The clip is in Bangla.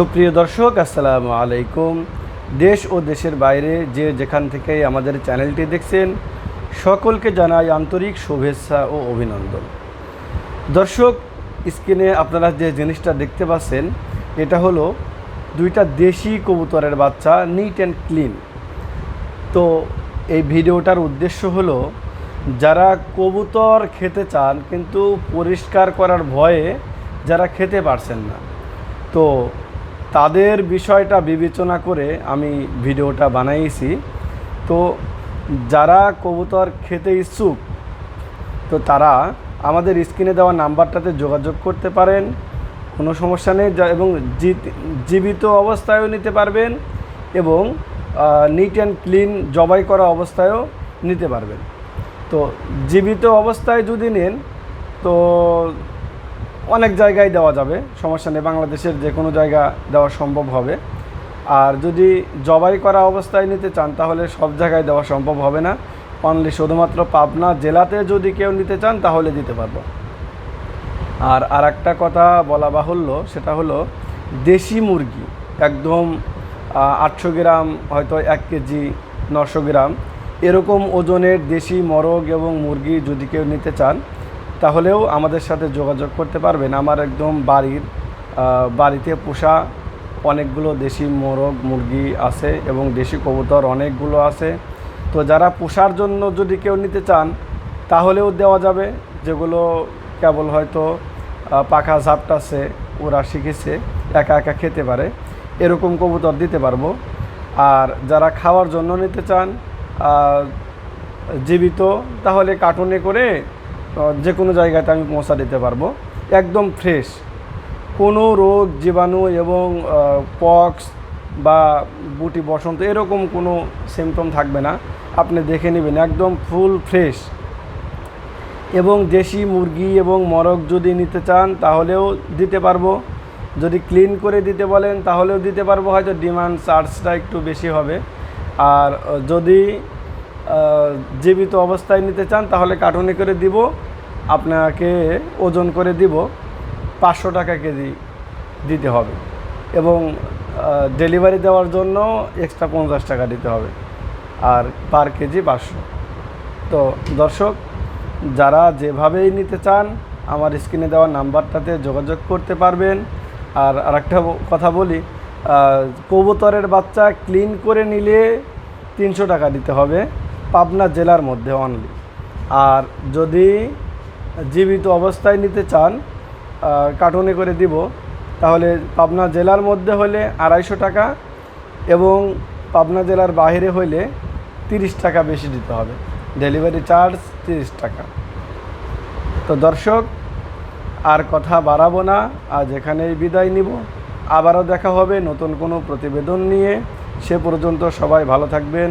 সুপ্রিয় দর্শক, আসসালামু আলাইকুম। দেশ ও দেশের বাইরে যে যেখান থেকে আমাদের চ্যানেলটি দেখছেন, সকলকে জানাই আন্তরিক শুভেচ্ছা ও অভিনন্দন। দর্শক, স্ক্রিনে আপনারা যে জিনিসটা দেখতে পাচ্ছেন, এটা হলো দুইটা দেশি কবুতরের বাচ্চা নিট অ্যান্ড ক্লিন তো এই ভিডিওটার উদ্দেশ্য হলো, যারা কবুতর খেতে চান, কিন্তু পরিষ্কার করার ভয়ে যারা খেতে পারছেন না। তো তাদের বিষয়টা বিবেচনা করে আমি ভিডিওটা বানাইছি। তো যারা কবুতর খেতে ইচ্ছুক, তো তারা আমাদের স্ক্রিনে দেওয়া নাম্বারটাতে যোগাযোগ করতে পারেন, কোনো সমস্যা নেই এবং জীবিত অবস্থায়ও নিতে পারবেন এবং নিট অ্যান্ড ক্লিন জবাই করা অবস্থায়ও নিতে পারবেন। তো জীবিত অবস্থায় যদি নেন, তো অনেক জায়গায় দেওয়া যাবে। সমস্যা নেই, বাংলাদেশের যে কোনো জায়গা দেওয়া সম্ভব হবে। আর যদি জবাই করা অবস্থায় নিতে চান, তাহলে সব জায়গায় দেওয়া সম্ভব হবে না। অনলি শুধুমাত্র পাবনা জেলাতে যদি কেউ নিতে চান, তাহলে দিতে পারব। আর আর একটা কথা বলা বাহুল্য, সেটা হলো দেশি মুরগি, একদম আটশো গ্রাম, হয়তো এক কেজি নশো গ্রাম, এরকম ওজনের দেশি মরগ এবং মুরগি যদি কেউ নিতে চান তাহলেও আমাদের সাথে যোগাযোগ করতে পারবেন। আমার একদম বাড়ির বাড়িতে পোষা অনেকগুলো দেশি মোরগ, মুরগি আছে এবং দেশি কবুতর অনেকগুলো আছে। তো যারা পোষার জন্য যদি কেউ নিতে চান, তাহলেও দেওয়া যাবে। যেগুলো কেবল হয়তো পাখা ঝাপটাছে ওরা শিখেছে, একা একা খেতে পারে। এরকম কবুতর দিতে পারব। আর যারা খাওয়ার জন্য নিতে চান জীবিত, তাহলে কার্টুনে করে যে কোনো জায়গাতে আমি পৌঁছা দিতে পারব। একদম ফ্রেশ কোনো রোগ, জীবাণু এবং পক্স বা বুটি বসন্ত এরকম কোনো সিমটম থাকবে না। আপনি দেখে নেবেন, একদম ফুল ফ্রেশ এবং দেশি মুরগি এবং মরগ যদি নিতে চান, তাহলেও দিতে পারব। যদি ক্লিন করে দিতে বলেন, তাহলেও দিতে পারব। হয়তো ডিমান্ড চার্জটা একটু বেশি হবে। আর, যদি জীবিত অবস্থায় নিতে চান, তাহলে কাটুনি করে দিব। আপনাকে ওজন করে দিব। পাঁচশো টাকা কেজি দিতে হবে। এবং ডেলিভারি দেওয়ার জন্য এক্সট্রা পঞ্চাশ টাকা দিতে হবে। আর পার কেজি পাঁচশো। তো দর্শক, যারা যেভাবেই নিতে চান, আমার স্ক্রিনে দেওয়া নাম্বারটাতে যোগাযোগ করতে পারবেন। আর আরেকটা কথা বলি কবুতরের বাচ্চা ক্লিন করে নিলে তিনশো টাকা দিতে হবে। পাবনা জেলার মধ্যে অনলি আর যদি জীবিত অবস্থায় নিতে চান কার্টুনে করে দিব, তাহলে পাবনা জেলার মধ্যে হলে আড়াইশো টাকা এবং পাবনা জেলার বাইরে হইলে তিরিশ টাকা বেশি দিতে হবে। ডেলিভারি চার্জ তিরিশ টাকা। তো দর্শক, আর কথা বাড়াবো না, আজ এখানেই বিদায় নিব। আবারও দেখা হবে নতুন কোনো প্রতিবেদন নিয়ে। সে পর্যন্ত সবাই ভালো থাকবেন।